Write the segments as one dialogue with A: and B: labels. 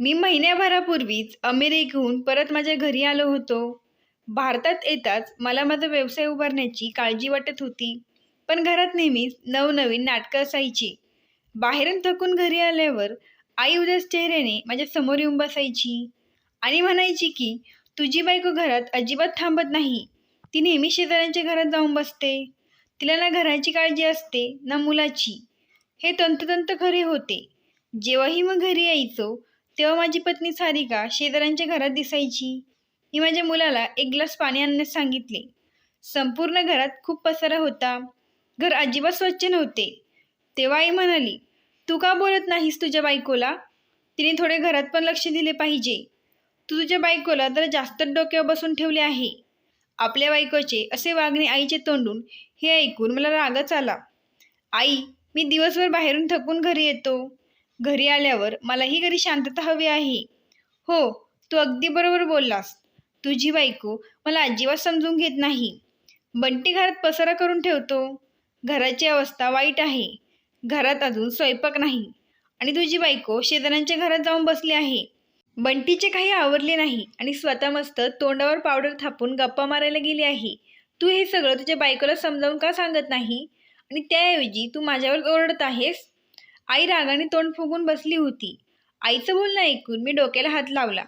A: मी महिन्याभरापूर्वीच अमेरिकेहून परत माझ्या घरी आलो होतो. भारतात येताच मला माझा व्यवसाय उभारण्याची काळजी वाटत होती पण घरात नेहमीच नवनवीन नाटकं असायची. बाहेरून थकून घरी आल्यावर आई उदास चेहऱ्याने माझ्यासमोर येऊन बसायची आणि म्हणायची की तुझी बायको घरात अजिबात थांबत नाही. ती नेहमी शेजाऱ्यांच्या घरात जाऊन बसते. तिला ना घराची काळजी असते ना मुलाची. हे तंतोतंत खरे होते. जेव्हाही मग घरी यायचो तेव्हा माझी पत्नी सारिका शेजाऱ्यांच्या घरात दिसायची. मी माझ्या मुलाला एक ग्लास पाणी आणण्यास सांगितले. संपूर्ण घरात खूप पसारा होता. घर अजिबात स्वच्छ नव्हते. तेव्हा आई म्हणाली तू का बोलत नाहीस तुझ्या बायकोला? तिने थोडे घरात पण लक्ष दिले पाहिजे. तू तुझ्या बायकोला तर जास्तच डोक्यावर बसून ठेवले आहे. आपल्या बायकोचे असे वागणे आईचे तोंडून हे ऐकून मला रागच आला. आई मी दिवसभर बाहेरून थकून घरी येतो. घरी आल्यावर मलाही घरी शांतता हवी आहे. हो तू अगदी बरोबर बोललास. तुझी बायको मला अजिबात समजून घेत नाही. बंटी घरात पसारा करून ठेवतो. घराची अवस्था वाईट आहे. घरात अजून स्वयंपाक नाही. आणि तुझी बायको शेजाऱ्यांच्या घरात जाऊन बसली आहे. बंटीचे काही आवरले नाही आणि स्वतः मस्त तोंडावर पावडर थापून गप्पा मारायला गेली आहे. तू हे सगळं तुझ्या बायकोला समजावून का सांगत नाही? आणि त्याऐवजी तू माझ्यावर ओरडत आहेस? आई रागाने तोंड फुगून बसली होती. आईचं बोलणं ऐकून मी डोक्याला हात लावला.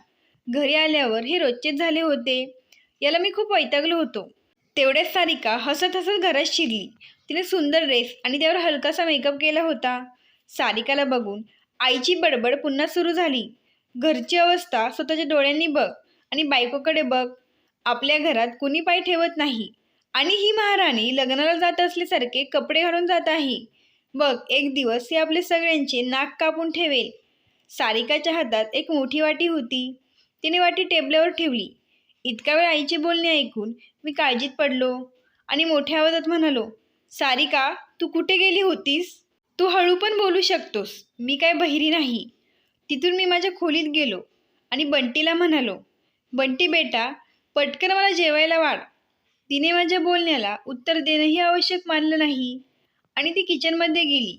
A: घरी आल्यावर हे रोजचेच झाले होते. याला मी खूप वैतागलो होतो. तेवढ्याच सारिका हसत हसत घरात शिरली. तिने सुंदर ड्रेस आणि त्यावर हलकासा मेकअप केला होता. सारिकाला बघून आईची बडबड पुन्हा सुरू झाली. घरची अवस्था स्वतःच्या डोळ्यांनी बघ आणि बायकोकडे बघ. आपल्या घरात कुणी पाय ठेवत नाही. आणि ही महाराणी लग्नाला जात असल्यासारखे कपडे घालून जात आहे. बघ एक दिवस ती आपले सगळ्यांचे नाक कापून ठेवेल. सारिकाच्या हातात एक मोठी वाटी होती. तिने वाटी टेबलावर ठेवली. इतका वेळ आईचे बोलणे ऐकून मी काळजीत पडलो आणि मोठ्या आवाजात म्हणालो सारिका तू कुठे गेली होतीस? तू हळू पण बोलू शकतोस. मी काय बहिरी नाही. तिथून मी माझ्या खोलीत गेलो आणि बंटीला म्हणालो बंटी बेटा पटकन मला जेवायला वाढ. तिने माझ्या बोलण्याला उत्तर देणंही आवश्यक मानलं नाही. आणि ती किचनमध्ये गेली.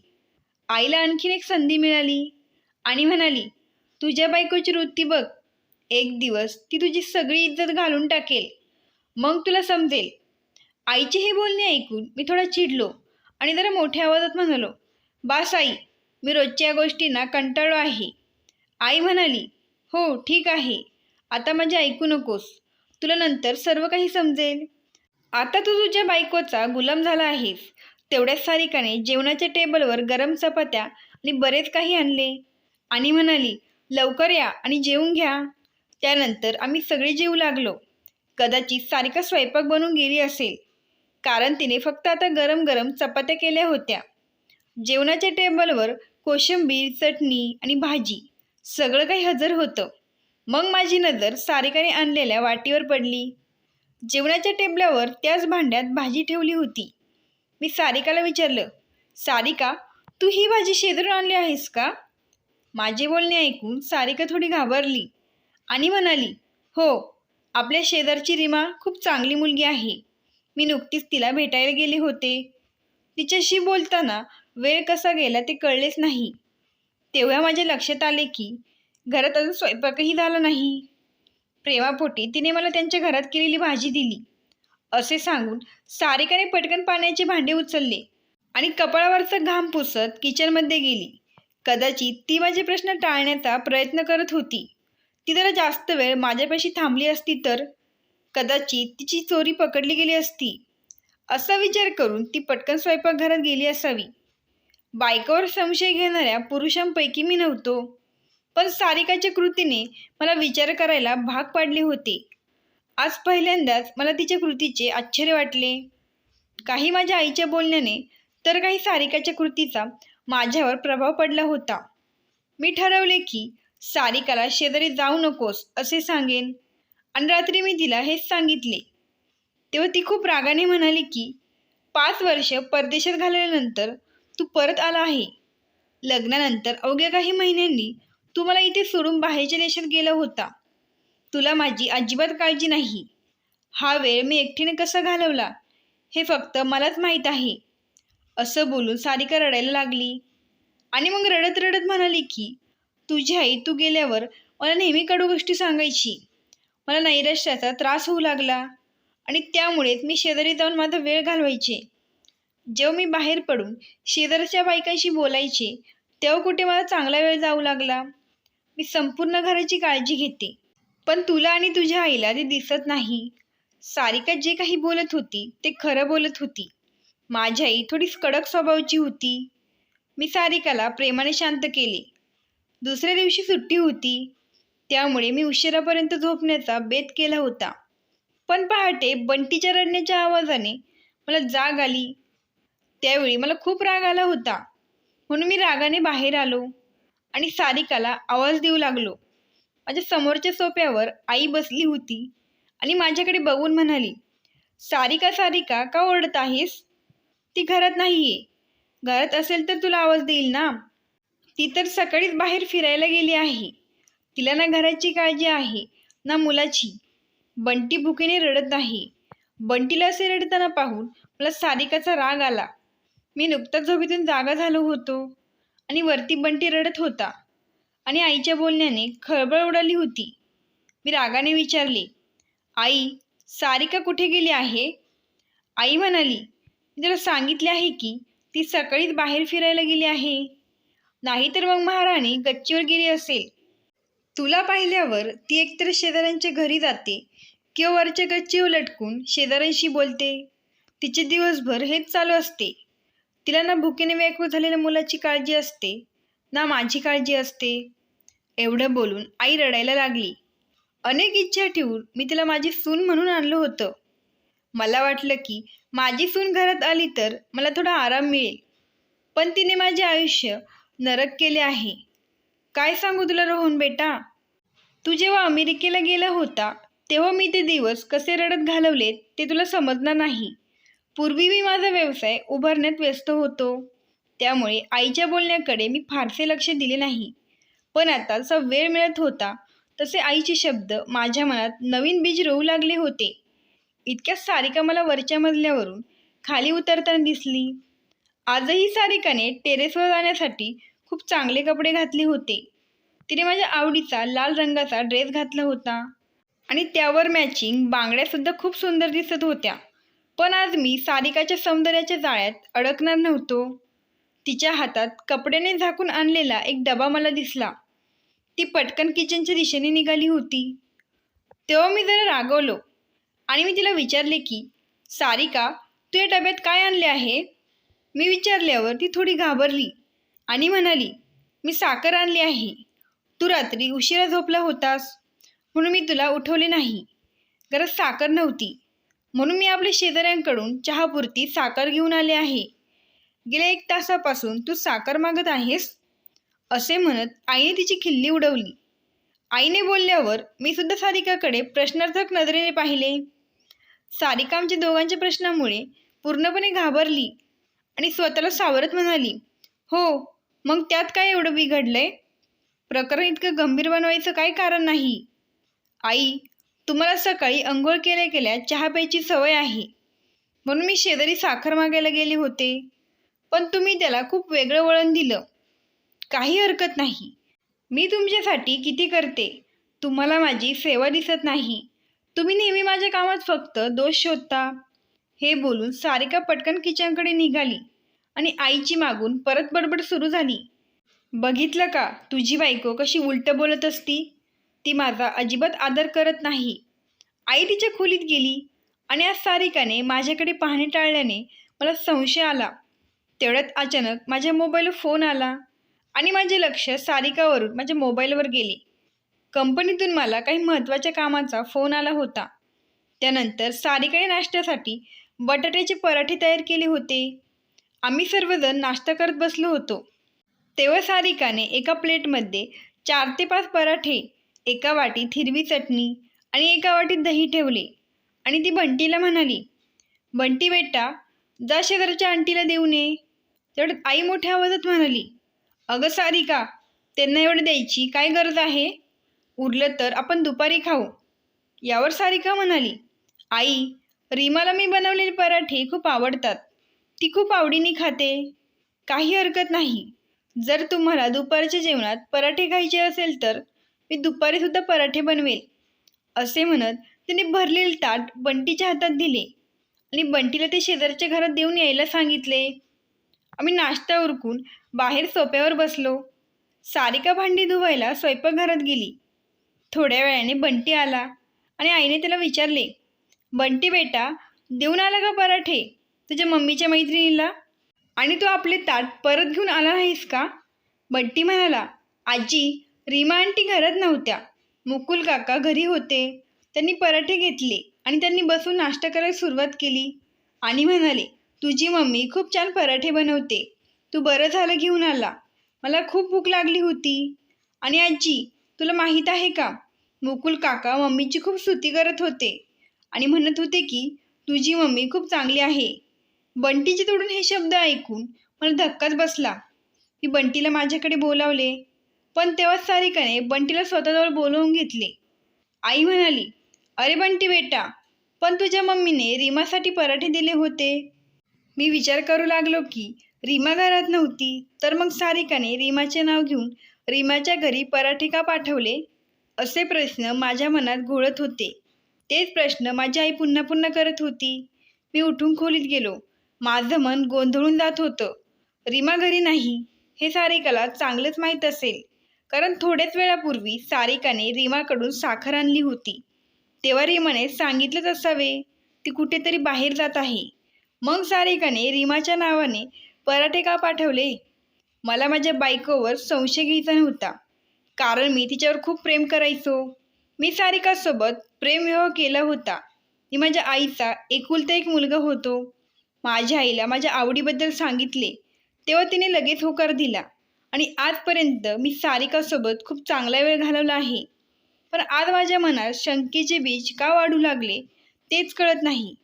A: आईला आणखीन एक संधी मिळाली. आणि म्हणाली तुझ्या बायकोची वृत्ती बघ. एक दिवस ती तुझी सगळी इज्जत घालून टाकेल. मग तुला समजेल. आईचे हे बोलणे ऐकून मी थोडा चिडलो आणि जरा मोठ्या आवाजात म्हणालो बास आई मी रोजच्या या गोष्टींना कंटाळलो आहे. आई म्हणाली हो ठीक आहे. आता माझे ऐकू नकोस. तुला नंतर सर्व काही समजेल. आता तू तुझ्या बायकोचा गुलाम झाला आहेस. तेवढ्याच सारिकाने जेवणाच्या टेबलवर गरम चपात्या आणि बरेच काही आणले. आणि म्हणाली लवकर या आणि जेवून घ्या. त्यानंतर आम्ही सगळे जेवू लागलो. कदाचित सारिका स्वयंपाक बनवून गेली असेल कारण तिने फक्त आता गरम गरम चपात्या केल्या होत्या. जेवणाच्या टेबलवर कोशिंबीर चटणी आणि भाजी सगळं काही हजर होतं. मग माझी नजर सारिकाने आणलेल्या वाटीवर पडली. जेवणाच्या टेबलावर त्याच भांड्यात भाजी ठेवली होती. मी सारिकाला विचारलं सारिका तू ही भाजी शेजरून आणली आहेस का? माझे बोलणे ऐकून सारिका थोडी घाबरली आणि म्हणाली हो आपल्या शेजारची रिमा खूप चांगली मुलगी आहे. मी नुकतीच तिला भेटायला गेले होते. तिच्याशी बोलताना वेळ कसा गेला ते कळलेच नाही. तेव्हा माझ्या लक्षात आले की घरात अजून स्वयंपाकही झाला नाही. प्रेमापोटी तिने मला त्यांच्या घरात केलेली भाजी दिली. असे सांगून सारिकाने पटकन पाण्याचे भांडे उचलले आणि कपाळावरचं घाम पुसत किचनमध्ये गेली. कदाचित ती माझे प्रश्न टाळण्याचा प्रयत्न करत होती. ती जरा जास्त वेळ माझ्यापाशी थांबली असती तर? कदाचित तिची चोरी पकडली गेली असती. असा विचार करून ती पटकन स्वयंपाकघरात गेली असावी. बायकोवर संशय घेणाऱ्या पुरुषांपैकी मी नव्हतो. पण सारिकाच्या कृतीने मला विचार करायला भाग पाडले होते. आज पहिल्यांदाच मला तिच्या कृतीचे आश्चर्य वाटले. काही माझ्या आईच्या बोलण्याने तर काही सारिकाच्या कृतीचा माझ्यावर प्रभाव पडला होता. मी ठरवले की सारिकाला शेजारी जाऊ नकोस असे सांगेन. आणि रात्री मी तिला हेच सांगितले. तेव्हा ती खूप रागाने म्हणाली की पाच वर्ष परदेशात घालवल्यानंतर तू परत आला आहे. लग्नानंतर अवघ्या काही महिन्यांनी तू मला इथे सोडून बाहेरच्या देशात गेला होता. तुला माझी अजिबात काळजी नाही. हा वेळ मी एकटीने कसा घालवला? हे फक्त मलाच माहीत आहे. असं बोलून सारिका रडायला लागली. आणि मग रडत रडत म्हणाली की तुझी आई तू गेल्यावर मला नेहमी कडू गोष्टी सांगायची. मला नैराश्याचा त्रास होऊ लागला. आणि त्यामुळेच मी शेजारी जाऊन माझा वेळ घालवायचे. जेव्हा मी बाहेर पडून शेजारच्या बायकांशी बोलायचे तेव्हा कुठे मला चांगला वेळ जाऊ लागला. मी संपूर्ण घराची काळजी घेते. पण तुला आणि तुझ्या आईला ते दिसत नाही. सारिका जे काही बोलत होती ते खरं बोलत होती. माझी आई थोडी कडक स्वभावाची होती. मी सारिकाला प्रेमाने शांत केले. दुसऱ्या दिवशी सुट्टी होती. त्यामुळे मी उशिरापर्यंत झोपण्याचा बेत केला होता. पण पहाटे बंटीच्या रडण्याच्या आवाजाने मला जाग आली. त्यावेळी मला खूप राग आला होता. म्हणून मी रागाने बाहेर आलो आणि सारिकाला आवाज देऊ लागलो. माझ्या समोरच्या सोप्यावर आई बसली होती आणि माझ्याकडे बघून म्हणाली सारिका सारिका का? ओरडत आहेस? ती घरात नाही आहे घरात असेल तर तुला आवाज देईल ना? ती तर सकाळीच बाहेर फिरायला गेली आहे. तिला ना घराची काळजी आहे ना मुलाची. बंटी भुकेने रडत आहे. बंटीला असे रडताना पाहून मला सारिकाचा राग आला. मी नुकताच झोपेतून जागा झालो होतो आणि वरती बंटी रडत होता. आणि आईच्या बोलण्याने खळबळ उडाली होती. मी रागाने विचारले आई सारिका कुठे गेली आहे? आई म्हणाली मी तुला सांगितले आहे की ती सकाळीच बाहेर फिरायला गेली आहे. नाहीतर मग महाराणी गच्चीवर गेली असेल. तुला पाहिल्यावर ती एकतर शेजाऱ्यांच्या घरी जाते किंवा वरच्या गच्चीवर लटकून शेजाऱ्यांशी बोलते. तिचे दिवसभर हेच चालू असते. तिला ना भुकेने व्याकुळ झालेल्या मुलाची काळजी असते. ना माझी काळजी असते? एवढं बोलून आई रडायला लागली. अनेक इच्छा ठेवून मी तिला माझी सून म्हणून आणलं होतं. मला वाटलं की माझी सून घरात आली तर मला थोडा आराम मिळेल. पण तिने माझे आयुष्य नरक केले आहे. काय सांगू तुला रोहन बेटा? तू जेव्हा अमेरिकेला गेला होता तेव्हा मी ते दिवस कसे रडत घालवलेत ते तुला समजणार नाही. पूर्वी मी माझा व्यवसाय उभारण्यात व्यस्त होतो. त्यामुळे आईच्या बोलण्याकडे मी फारसे लक्ष दिले नाही. पण आता जसा वेळ मिळत होता तसे आईचे शब्द माझ्या मनात नवीन बीज रोवू लागले होते. इतक्यात सारिका मला वरच्या मजल्यावरून खाली उतरताना दिसली. आजही सारिकाने टेरेसवर जाण्यासाठी खूप चांगले कपडे घातले होते. तिने माझ्या आवडीचा लाल रंगाचा ड्रेस घातला होता. आणि त्यावर मॅचिंग बांगड्यासुद्धा खूप सुंदर दिसत होत्या. पण आज मी सारिकाच्या सौंदर्याच्या जाळ्यात अडकणार नव्हतो. तिच्या हातात कपड्याने झाकून आणलेला एक डबा मला दिसला. ती पटकन किचनच्या दिशेने निघाली होती. तेव्हा मी जरा रागवलो आणि मी तिला विचारले की सारिका तू या डब्यात काय आणले आहे? मी विचारल्यावर ती थोडी घाबरली आणि म्हणाली मी साखर आणली आहे. तू रात्री उशिरा झोपला होतास म्हणून मी तुला उठवले नाही. गरज साखर नव्हती. म्हणून मी आपल्या शेजाऱ्यांकडून चहापुरती साखर घेऊन आले आहे. गेल्या एक तासापासून तू साखर मागत आहेस? असे म्हणत आईने तिची खिल्ली उडवली. आईने बोलल्यावर मी सुद्धा सारिकाकडे प्रश्नार्थक नजरेने पाहिले. सारिका आमच्या दोघांच्या प्रश्नामुळे पूर्णपणे घाबरली आणि स्वतःला सावरत म्हणाली हो मग त्यात काय एवढं बिघडलंय? प्रकरण इतकं गंभीर बनवायचं काय कारण नाही? आई तुम्हाला सकाळी अंघोळ केल्या केल्या चहा प्यायची सवय आहे. म्हणून मी शेजारी साखर मागायला गेले होते. पण तुम्ही त्याला खूप वेगळं वळण दिलं. काही हरकत नाही. मी तुमच्यासाठी किती करते? तुम्हाला माझी सेवा दिसत नाही. तुम्ही नेहमी माझ्या कामात फक्त दोष शोधता. हे बोलून सारिका पटकन किचनकडे निघाली आणि आईची मागून परत बडबड सुरू झाली. बघितलं का तुझी बायको कशी उलटं बोलत असती? ती माझा अजिबात आदर करत नाही. आई तिच्या खोलीत गेली आणि आज सारिकाने माझ्याकडे पाहणे टाळल्याने मला संशय आला. तेवढ्यात अचानक माझ्या मोबाईलवर फोन आला आणि माझे लक्ष सारिकावरून माझ्या मोबाईलवर गेले. कंपनीतून मला काही महत्त्वाच्या कामाचा फोन आला होता. त्यानंतर सारिकाने नाश्त्यासाठी बटाट्याचे पराठे तयार केले होते. आम्ही सर्वजण नाश्ता करत बसलो होतो. तेव्हा सारिकाने एका प्लेटमध्ये चार ते पाच पराठे एका वाटीत हिरवी चटणी आणि एका वाटीत दही ठेवले. आणि ती बंटीला म्हणाली बंटी बेटा जा शेजारच्या आंटीला देऊ नये तेवढ्यात आई मोठ्या आवाजात म्हणाली अगं सारिका त्यांना एवढं द्यायची काय गरज आहे? उरलं तर आपण दुपारी खाऊ. यावर सारिका म्हणाली आई रीमाला मी बनवलेले पराठे खूप आवडतात. ती खूप आवडीने खाते. काही हरकत नाही. जर तुम्हाला दुपारच्या जेवणात पराठे खायचे असेल तर मी दुपारीसुद्धा पराठे बनवेल. असे म्हणत तिने भरलेले ताट बंटीच्या हातात दिले आणि बंटीला ते शेजारच्या घरात देऊन यायला सांगितले. आम्ही नाश्ता उरकून बाहेर सोप्यावर बसलो. सारिका भांडी धुवायला स्वयंपाकघरात गेली. थोड्या वेळाने बंटी आला आणि आईने त्याला विचारले बंटी बेटा देऊन आला का पराठे? तुझ्या मम्मीच्या मैत्रिणीला? आणि तू आपले ताट परत घेऊन आला नाहीस का? बंटी म्हणाला आजी रीमा आंटी घरात नव्हत्या. मुकुल काका घरी होते. त्यांनी पराठे घेतले आणि त्यांनी बसून नाश्ता करायला सुरुवात केली. आणि म्हणाले तुझी मम्मी खूप छान पराठे बनवते. तू बरं झालं घेऊन आला. मला खूप भूक लागली होती. आणि आजी तुला माहीत आहे का? मुकुल काका मम्मीची खूप स्तुती करत होते. आणि म्हणत होते की तुझी मम्मी खूप चांगली आहे. बंटीचे तोडून हे शब्द ऐकून मला धक्काच बसला. मी बंटीला माझ्याकडे बोलावले. पण तेव्हाच सारिकाने बंटीला स्वतःजवळ बोलवून घेतले. आई म्हणाली अरे बंटी बेटा पण तुझ्या मम्मीने रीमासाठी पराठे दिले होते. मी विचार करू लागलो की रीमा घरात नव्हती तर मग सारिकाने रीमाचे नाव घेऊन रीमाच्या घरी पराठे का पाठवले? असे प्रश्न माझ्या मनात घोळत होते. तेच प्रश्न माझी आई पुन्हा पुन्हा करत होती. मी उठून खोलीत गेलो. माझं मन गोंधळून जात होतं. रीमा घरी नाही हे सारिकाला चांगलंच माहीत असेल. कारण थोड्याच वेळापूर्वी सारिकाने रीमाकडून साखर आणली होती. तेव्हा रीमाने सांगितलंच असावे ती कुठेतरी बाहेर जात आहे. मग सारिकाने रीमाच्या नावाने पराठे का पाठवले? मला माझ्या बायकोवर संशय घ्यायचा नव्हता. कारण मी तिच्यावर खूप प्रेम करायचो. मी सारिकासोबत प्रेमविवाह केला होता. मी माझ्या आईचा एकुलता एक मुलगा होतो. माझ्या आईला माझ्या आवडीबद्दल सांगितले. तेव्हा तिने लगेच होकार दिला. आणि आजपर्यंत मी सारिकासोबत खूप चांगला वेळ घालवला आहे. पण आज माझ्या मनात शंकेचे बीज का वाढू लागले तेच कळत नाही.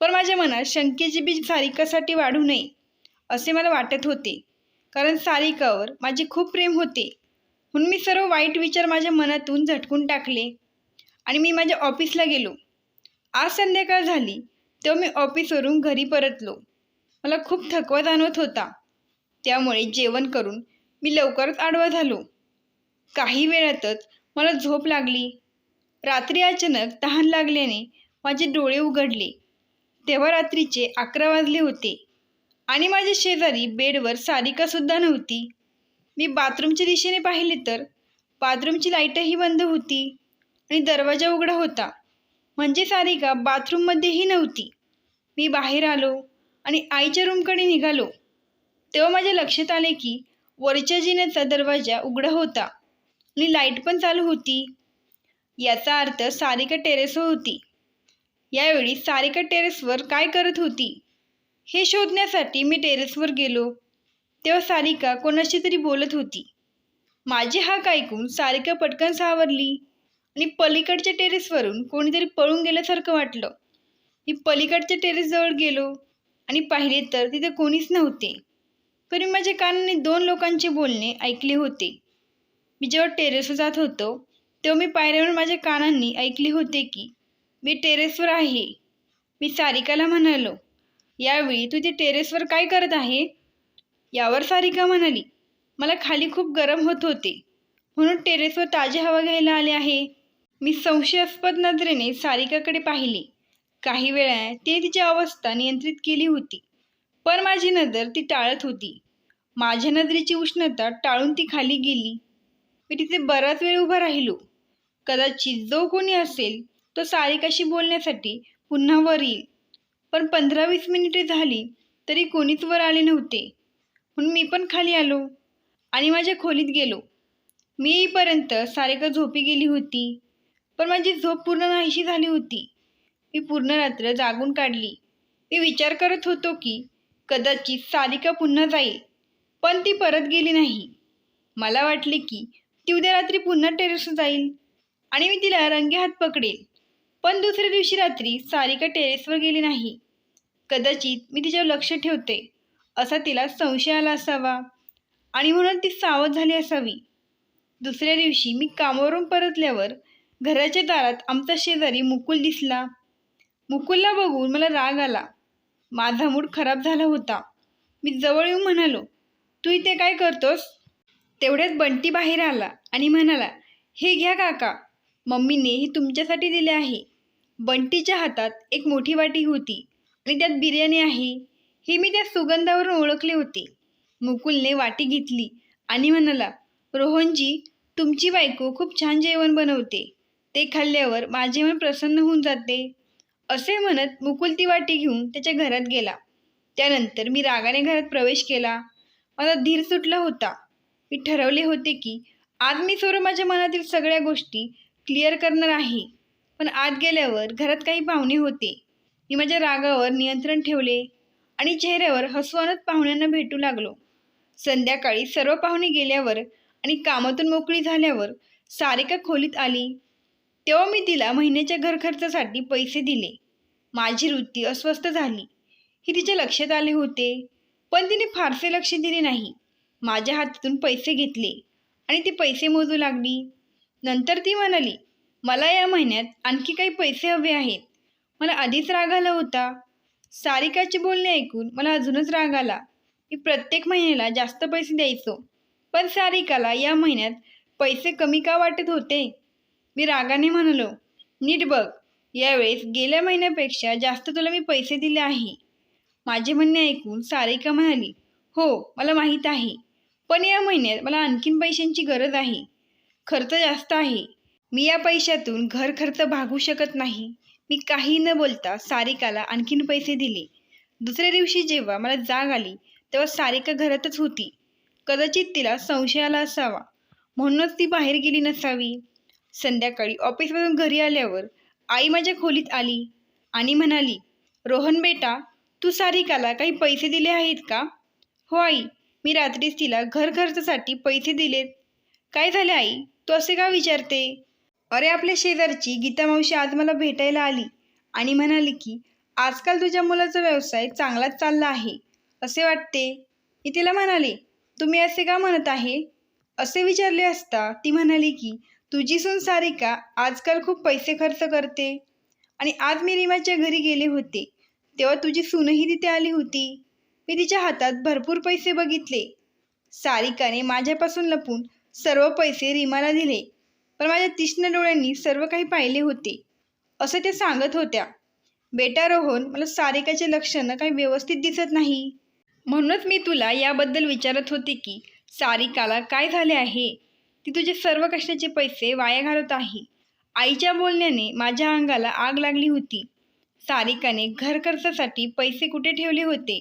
A: पण माझ्या मनात शंकेची बीज सारिकासाठी वाढू नये असे मला वाटत होते. कारण सारिकावर माझे खूप प्रेम होते. म्हणून मी सर्व वाईट विचार माझ्या मनातून झटकून टाकले आणि मी माझ्या ऑफिसला गेलो. आज संध्याकाळ झाली तेव्हा मी ऑफिसवरून घरी परतलो. मला खूप थकवा जाणवत होता. त्यामुळे जेवण करून मी लवकरच आडवा झालो. काही वेळातच मला झोप लागली. रात्री अचानक तहान लागल्याने माझे डोळे उघडले. तेव्हा रात्रीचे अकरा वाजले होते. आणि माझ्या शेजारी बेडवर सारिकासुद्धा नव्हती. मी बाथरूमच्या दिशेने पाहिले तर बाथरूमची लाईटही बंद होती आणि दरवाजा उघडा होता. म्हणजे सारिका बाथरूममध्येही नव्हती. मी बाहेर आलो आणि आईच्या रूमकडे निघालो. तेव्हा माझ्या लक्षात आले की वरच्या जिन्याचा दरवाजा उघडा होता आणि लाइट पण चालू होती. याचा अर्थ सारिका टेरेसवर होती. यावेळी सारिका टेरेसवर काय करत होती? हे शोधण्यासाठी मी टेरेसवर गेलो. तेव्हा सारिका कोणाशी तरी बोलत होती. माझे हाक ऐकून सारिका पटकन सावरली आणि पलीकडच्या टेरेसवरून कोणीतरी पळून गेल्यासारखं वाटलं. मी पलीकडच्या टेरेसजवळ गेलो आणि पाहिले तर तिथे कोणीच नव्हते. पण मी माझ्या कानाने दोन लोकांचे बोलणे ऐकले होते. मी जेव्हा टेरेसवर जात होतो तेव्हा मी पायऱ्यावर माझ्या कानांनी ऐकले होते की मी टेरेसवर आहे. मी सारिकाला म्हणालो यावेळी तू ते टेरेसवर काय करत आहे? यावर सारिका म्हणाली मला खाली खूप गरम होत होते. म्हणून टेरेसवर ताजी हवा घ्यायला आले आहे. मी संशयास्पद नजरेने सारिकाकडे पाहिले. काही वेळा ते तिची अवस्था नियंत्रित केली होती पण माझी नजर ती टाळत होती. माझ्या नजरेची उष्णता टाळून ती खाली गेली. मी तिथे बराच वेळ उभा राहिलो. कदाचित जो कोणी असेल तो सारिकाशी बोलण्यासाठी पुन्हा वर येईल. पण पंधरा वीस मिनिटे झाली तरी कोणीच वर आले नव्हते. म्हणून मी पण खाली आलो आणि माझ्या खोलीत गेलो. मी येईपर्यंत सारिका झोपी गेली होती. पण माझी झोप पूर्ण नाहीशी झाली होती. मी पूर्ण रात्र जागून काढली. मी विचार करत होतो की कदाचित सारिका पुन्हा जाईल पण ती परत गेली नाही. मला वाटले की ती उद्या रात्री पुन्हा टेरेसवर जाईल आणि मी तिला रंगे हात पकडेल. पण दुसऱ्या दिवशी रात्री सारिका टेरेसवर गेली नाही. कदाचित मी तिच्यावर लक्ष ठेवते असा तिला संशय आला असावा आणि म्हणून ती सावध झाली असावी. दुसऱ्या दिवशी मी कामावरून परतल्यावर घराच्या दारात आमचा शेजारी मुकुल दिसला. मुकुलला बघून मला राग आला. माझा मूड खराब झाला होता. मी जवळ येऊन म्हणालो तू इथे काय करतोस? तेवढ्यात बंटी बाहेर आला आणि म्हणाला हे घ्या काका मम्मीने हे तुमच्यासाठी दिले आहे. बंटीच्या हातात एक मोठी वाटी होती आणि त्यात बिर्याणी आहे हे मी त्या सुगंधावरून ओळखले होते. मुकुलने वाटी घेतली आणि म्हणाला रोहनजी तुमची बायको खूप छान जेवण बनवते. ते खाल्ल्यावर माझे मन प्रसन्न होऊन जाते. असे म्हणत मुकुल ती वाटी घेऊन त्याच्या घरात गेला. त्यानंतर मी रागाने घरात प्रवेश केला. माझा धीर सुटला होता. मी ठरवले होते की आज मी सर्व माझ्या मनातील सगळ्या गोष्टी क्लिअर करणार आहे. पण आत गेल्यावर घरात काही पाहुणे होते. मी माझ्या रागावर नियंत्रण ठेवले आणि चेहऱ्यावर हसवानच पाहुण्यांना भेटू लागलो. संध्याकाळी सर्व पाहुणे गेल्यावर आणि कामातून मोकळी झाल्यावर सारिका खोलीत आली. तेव्हा मी तिला महिन्याच्या घर खर्चासाठी पैसे दिले. माझी वृत्ती अस्वस्थ झाली. हे तिच्या लक्षात आले होते. पण तिने फारसे लक्ष दिले नाही. माझ्या हातातून पैसे घेतले आणि ती पैसे मोजू लागली. नंतर ती म्हणाली मला या महिन्यात आणखी काही पैसे हवे आहेत. मला आधीच राग आला होता. सारिकाचे बोलणे ऐकून मला अजूनच राग आला. मी प्रत्येक महिन्याला जास्त पैसे द्यायचो. पण सारिकाला या महिन्यात पैसे कमी का वाटत होते? मी रागाने म्हणालो नीट बघ यावेळेस गेल्या महिन्यापेक्षा जास्त तुला मी पैसे दिले आहे. माझे म्हणणे ऐकून सारिका म्हणाली हो मला माहीत आहे. पण या महिन्यात मला आणखीन पैशांची गरज आहे. खर्च जास्त आहे. मी या पैशातून घर खर्च भागू शकत नाही. मी काही न बोलता सारिकाला आणखीन पैसे दिले. दुसऱ्या दिवशी जेव्हा मला जाग आली तेव्हा सारिका घरातच होती. कदाचित तिला संशय आला असावा. म्हणूनच ती बाहेर गेली नसावी. संध्याकाळी ऑफिसमधून घरी आल्यावर आई माझ्या खोलीत आली आणि म्हणाली रोहन बेटा तू सारिकाला काही पैसे दिले आहेत का? हो आई मी रात्रीच तिला घर खर्चासाठी पैसे दिलेत. काय झाले आई? तू असे का विचारते? अरे आपल्या शेजारची गीता मावशी आज मला भेटायला आली आणि म्हणाली की आजकाल तुझ्या मुलाचा व्यवसाय चांगलाच चालला आहे. असे वाटते. मी तिला म्हणाले तुम्ही असे का म्हणत आहे? असे विचारले असता ती म्हणाली की तुझी सून सारिका आजकाल खूप पैसे खर्च करते. आणि आज मी रीमाच्या घरी गेले होते. तेव्हा तुझी सूनही तिथे आली होती. मी तिच्या हातात भरपूर पैसे बघितले. सारिकाने माझ्यापासून लपून सर्व पैसे रीमाला दिले. पण माझ्या तीक्ष्ण डोळ्यांनी सर्व काही पाहिले होते. असं त्या सांगत होत्या. बेटा रोहन मला सारिकाचे लक्षणं काही व्यवस्थित दिसत नाही. म्हणूनच मी तुला याबद्दल विचारत होते की सारिकाला काय झाले आहे? ती तुझे सर्व कष्टाचे पैसे वाया घालत आहे. आईच्या बोलण्याने माझ्या अंगाला आग लागली होती. सारिकाने घर खर्चासाठी पैसे कुठे ठेवले होते?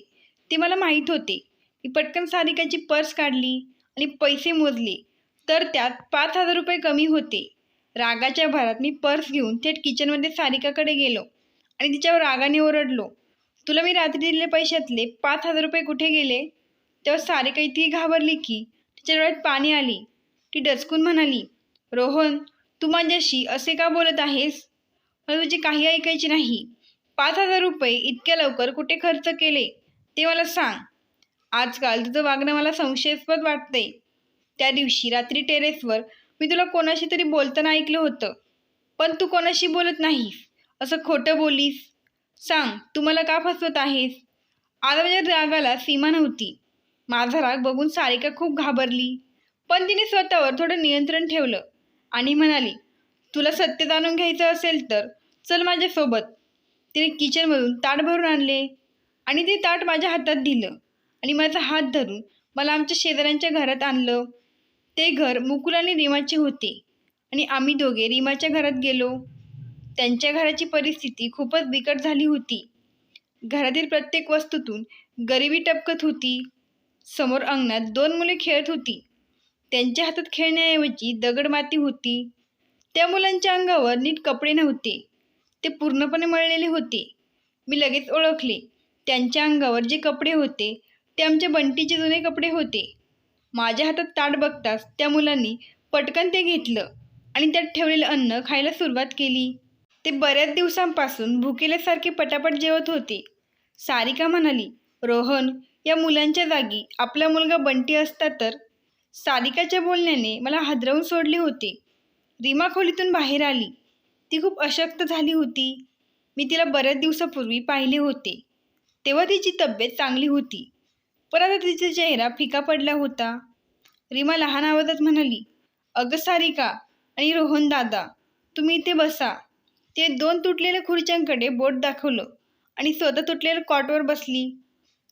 A: ते मला माहीत होते. मी पटकन सारिकाची पर्स काढली आणि पैसे मोजले. तर त्यात पाच हजार रुपये कमी होते. रागाच्या भरात मी पर्स घेऊन थेट किचनमध्ये सारिकाकडे गेलो आणि तिच्यावर रागाने ओरडलो. तुला मी रात्री दिलेल्या पैशातले पाच हजार रुपये कुठे गेले? तेव्हा सारिका इतकी घाबरली की तिच्या डोळ्यात पाणी आली. ती डचकून म्हणाली रोहन तू माझ्याशी असे का बोलत आहेस? मला तुझी काही ऐकायची नाही. पाच हजार रुपये इतक्या लवकर कुठे खर्च केले? ते मला सांग. आजकाल तुझं वागणं मला संशयास्पद वाटतंय. त्या दिवशी रात्री टेरेसवर मी तुला कोणाशी तरी बोलताना ऐकलं होतं. पण तू कोणाशी बोलत नाहीस. असं खोटं बोलीस. सांग तू मला का फसवत आहेस? आज माझ्या रागाला सीमा नव्हती. माझा राग बघून सारिका खूप घाबरली. पण तिने स्वतःवर थोडं नियंत्रण ठेवलं आणि म्हणाली तुला सत्य जाणून घ्यायचं असेल तर चल माझ्यासोबत. तिने किचनमधून ताट भरून आणले आणि ते ताट माझ्या हातात दिलं आणि माझा हात धरून मला आमच्या शेजाऱ्यांच्या घरात आणलं. ते घर मुकुल आणि रीमाचे होते. आणि आम्ही दोघे रीमाच्या घरात गेलो. त्यांच्या घराची परिस्थिती खूपच बिकट झाली होती. घरातील प्रत्येक वस्तूतून गरिबी टपकत होती. समोर अंगणात दोन मुले खेळत होती. त्यांच्या हातात खेळण्याऐवजी दगडमाती होती. त्या मुलांच्या अंगावर नीट कपडे नव्हते. ते पूर्णपणे मळलेले होते. मी लगेच ओळखले. त्यांच्या अंगावर जे कपडे होते ते आमच्या बंटीचे जुने कपडे होते. माझ्या हातात ताट बघताच त्या मुलांनी पटकन ते घेतलं आणि त्यात ठेवलेलं अन्न खायला सुरुवात केली. ते बऱ्याच दिवसांपासून भुकेल्यासारखे पटापट जेवत होते. सारिका म्हणाली रोहन या मुलांच्या जागी आपला मुलगा बंटी असता तर? सारिकाच्या बोलण्याने मला हादरवून सोडले होते. रीमा खोलीतून बाहेर आली. ती खूप अशक्त झाली होती. मी तिला बऱ्याच दिवसापूर्वी पाहिले होते. तेव्हा तिची तब्येत चांगली होती. पण आता तिचा चेहरा फिका पडला होता. रीमा लहान आवाजात म्हणाली अगं सारिका आणि रोहन दादा तुम्ही इथे बसा. ते दोन तुटलेल्या खुर्च्यांकडे बोट दाखवलं आणि स्वतः तुटलेल्या कॉटवर बसली.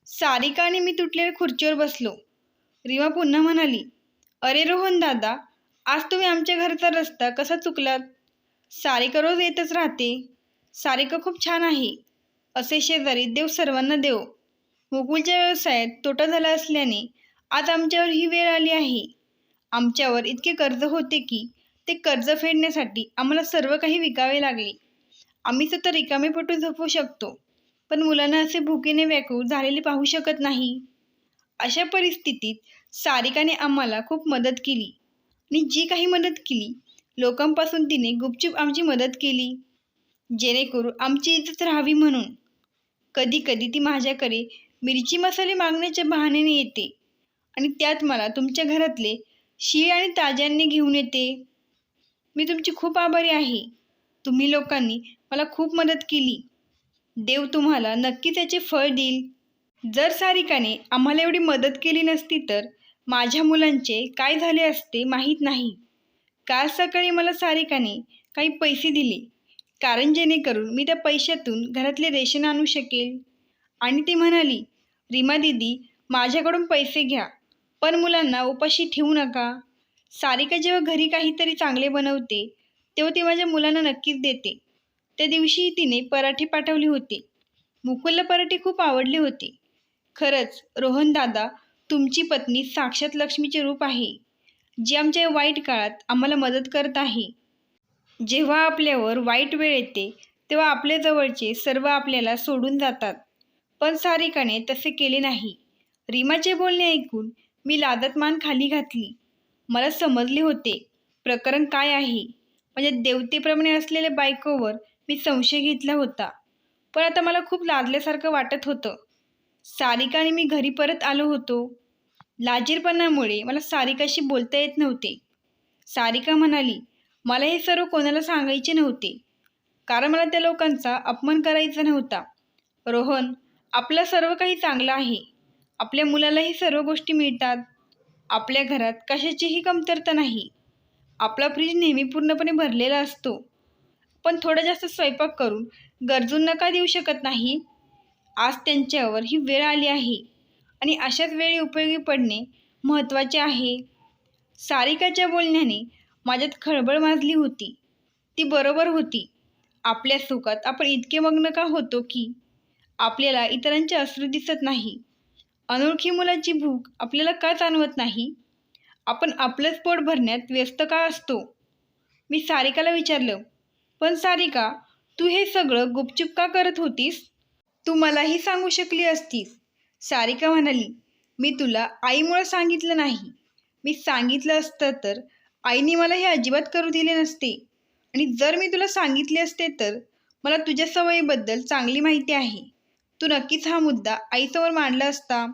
A: सारिका आणि मी तुटलेल्या खुर्चीवर बसलो. रीमा पुन्हा म्हणाली अरे रोहन दादा आज तुम्ही आमच्या घरचा रस्ता कसा चुकलात? सारिका रोज येतच राहते. सारिका खूप छान आहे. असे शेजारी देव सर्वांना देव. मुकुलच्या व्यवसायात तोटा झाला असल्याने आज आमच्यावर ही वेळ आली आहे. आमच्यावर इतके कर्ज होते की ते कर्ज फेडण्यासाठी आम्हाला सर्व काही विकावे लागले. आम्ही स्वतः रिकामे पोटू झोपू शकतो पण मुलांना असे भुकेने व्याकुळ झालेले पाहू शकत नाही. अशा परिस्थितीत सारिकाने आम्हाला खूप मदत केली. आणि जी काही मदत केली लोकांपासून तिने गुपचूप आमची मदत केली. जेणेकरून आमची इज्जत राहावी म्हणून. कधी कधी ती माझ्याकडे मिरची मसाले मागण्याच्या बहाण्याने येते. आणि त्यात मला तुमच्या घरातले शिळे आणि ताज्यांनी घेऊन येते. मी तुमची खूप आभारी आहे. तुम्ही लोकांनी मला खूप मदत केली. देव तुम्हाला नक्की त्याचे फळ देईल. जर सारिकाने आम्हाला एवढी मदत केली नसती तर माझ्या मुलांचे काय झाले असते माहीत नाही. काल सकाळी मला सारिकाने काही पैसे दिले कारण जेणेकरून मी त्या पैशातून घरातले रेशन आणू शकेल. आणि ती म्हणाली रीमा दिदी माझ्याकडून पैसे घ्या पण मुलांना उपाशी ठेवू नका. सारिका जेव्हा घरी काहीतरी चांगले बनवते तेव्हा ती माझ्या मुलांना नक्कीच देते. त्या दिवशी तिने पराठे पाठवले होते. मुकुलला पराठे खूप आवडले होते. खरंच रोहन दादा तुमची पत्नी साक्षात लक्ष्मीचे रूप आहे जी आमच्या वाईट काळात आम्हाला मदत करत आहे. जेव्हा आपल्यावर वाईट वेळ येते तेव्हा आपल्या जवळचे सर्व आपल्याला सोडून जातात. पण सारिकाने तसे केले नाही. रीमाचे बोलणे ऐकून मी लादत मान खाली घातली. मला समजले होते प्रकरण काय आहे? म्हणजे देवतेप्रमाणे असलेल्या बायकोवर मी संशय घेतला होता. पण आता मला खूप लाजल्यासारखं वाटत होतं. सारिकाने मी घरी परत आलो होतो. लाजीरपणामुळे मला सारिकाशी बोलता येत नव्हते. सारिका म्हणाली मला हे सर्व कोणाला सांगायचे नव्हते. कारण मला त्या लोकांचा अपमान करायचा नव्हता. रोहन आपलं सर्व काही चांगलं आहे. आपल्या मुलालाही सर्व गोष्टी मिळतात. आपल्या घरात कशाचीही कमतरता नाही. आपला फ्रीज नेहमी पूर्णपणे भरलेला असतो. पण थोडा जास्त स्वयंपाक करून गरजूंना का देऊ शकत नाही. आज त्यांच्यावर ही वेळ आली आहे. आणि अशाच वेळी उपयोगी पडणे महत्त्वाचे आहे. सारिकाच्या बोलण्याने माझ्यात खळबळ माजली होती. ती बरोबर होती. आपल्या सुखात आपण इतके मग्न का होतो की? आपल्याला इतरांचे अश्रू दिसत नाही. अनोळखी मुलाची भूक आपल्याला का जाणवत नाही? आपण आपलंच पोट भरण्यात व्यस्त का असतो? मी सारिकाला विचारलं पण सारिका तू हे सगळं गुपचूप का करत होतीस? तू मलाही सांगू शकली असतीस. सारिका म्हणाली मी तुला आईमुळं सांगितलं नाही. मी सांगितलं असतं तर आईने मला हे अजिबात करू दिले नसते. आणि जर मी तुला सांगितले असते तर मला तुझ्या सवयीबद्दल चांगली माहिती आहे. तू नक्कीच हा मुद्दा आईसमोर मांडला असता.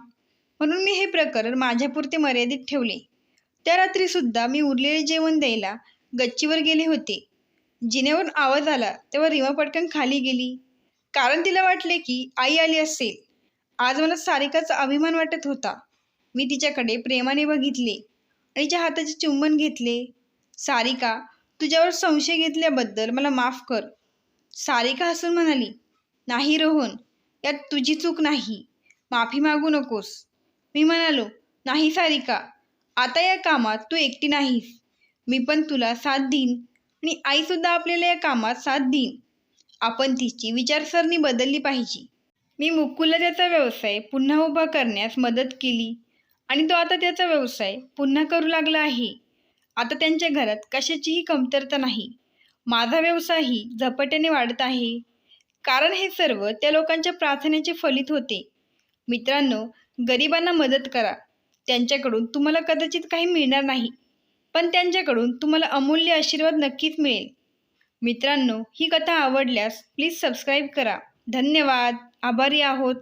A: म्हणून मी हे प्रकरण माझ्यापुरते मर्यादित ठेवले. त्या रात्रीसुद्धा मी उरलेले जेवण द्यायला गच्चीवर गेले होते. जिन्यावरून आवाज आला तेव्हा रिमा पटकन खाली गेली. कारण तिला वाटले की आई आली असेल. आज मला सारिकाचा अभिमान वाटत होता. मी तिच्याकडे प्रेमाने बघितले आणि तिच्या हाताचे चुंबन घेतले. सारिका तुझ्यावर संशय घेतल्याबद्दल मला माफ कर. सारिका हसून म्हणाली नाही रोहन यात तुझी चूक नाही. माफी मागू नकोस. मी म्हणालो नाही सारिका. आता या कामात तू एकटी नाहीस. मी पण तुला साथ देईन आणि आईसुद्धा आपल्याला या कामात साथ देईन. आपण तिची विचारसरणी बदलली पाहिजे. मी मुकुलला त्याचा व्यवसाय पुन्हा उभा करण्यास मदत केली आणि तो आता त्याचा व्यवसाय पुन्हा करू लागला आहे. आता त्यांच्या घरात कशाचीही कमतरता नाही. माझा व्यवसायही झपाट्याने वाढत आहे. कारण हे सर्व त्या लोकांच्या प्रार्थनेचे फलित होते. मित्रांनो गरिबांना मदत करा. त्यांच्याकडून तुम्हाला कदाचित काही मिळणार नाही पण त्यांच्याकडून तुम्हाला अमूल्य आशीर्वाद नक्कीच मिळेल. मित्रांनो ही कथा आवडल्यास प्लीज सबस्क्राईब करा. धन्यवाद. आभारी आहोत.